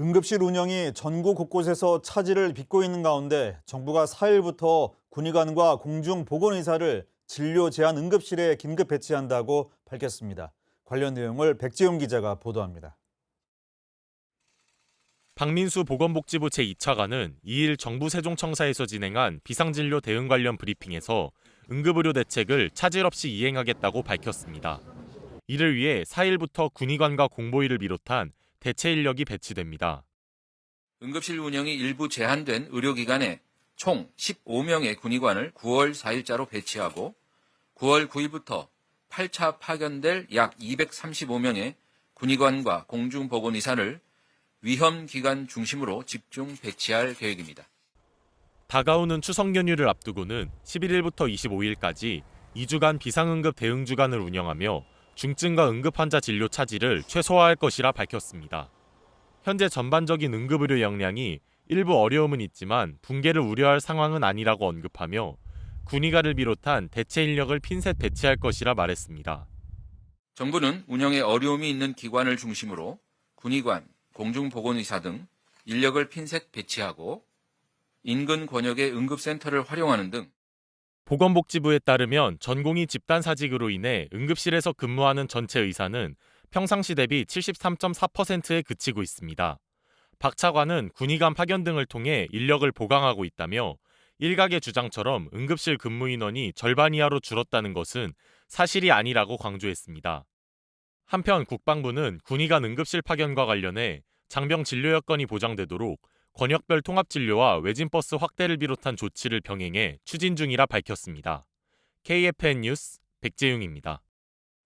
응급실 운영이 전국 곳곳에서 차질을 빚고 있는 가운데 정부가 4일부터 군의관과 공중보건의사를 진료 제한 응급실에 긴급 배치한다고 밝혔습니다. 관련 내용을 백지용 기자가 보도합니다. 박민수 보건복지부 제2차관은 2일 정부 세종청사에서 진행한 비상진료 대응 관련 브리핑에서 응급의료 대책을 차질 없이 이행하겠다고 밝혔습니다. 이를 위해 4일부터 군의관과 공보위를 비롯한 대체 인력이 배치됩니다. 응급실 운영이 일부 제한된 의료기관에 총 15명의 군의관을 9월 4일자로 배치하고 9월 9일부터 8차 파견될 약 235명의 군의관과 공중보건의사를 위험기관 중심으로 집중 배치할 계획입니다. 다가오는 추석 연휴를 앞두고는 11일부터 25일까지 2주간 비상응급 대응 주간을 운영하며 중증과 응급 환자 진료 차질을 최소화할 것이라 밝혔습니다. 현재 전반적인 응급의료 역량이 일부 어려움은 있지만 붕괴를 우려할 상황은 아니라고 언급하며 군의관을 비롯한 대체 인력을 핀셋 배치할 것이라 말했습니다. 정부는 운영에 어려움이 있는 기관을 중심으로 군의관, 공중보건의사 등 인력을 핀셋 배치하고 인근 권역의 응급센터를 활용하는 등 보건복지부에 따르면 전공의 집단 사직으로 인해 응급실에서 근무하는 전체 의사는 평상시 대비 73.4%에 그치고 있습니다. 박 차관은 군의관 파견 등을 통해 인력을 보강하고 있다며 일각의 주장처럼 응급실 근무 인원이 절반 이하로 줄었다는 것은 사실이 아니라고 강조했습니다. 한편 국방부는 군의관 응급실 파견과 관련해 장병 진료 여건이 보장되도록 권역별 통합진료와 외진버스 확대를 비롯한 조치를 병행해 추진 중이라 밝혔습니다. KFN 뉴스 백재용입니다.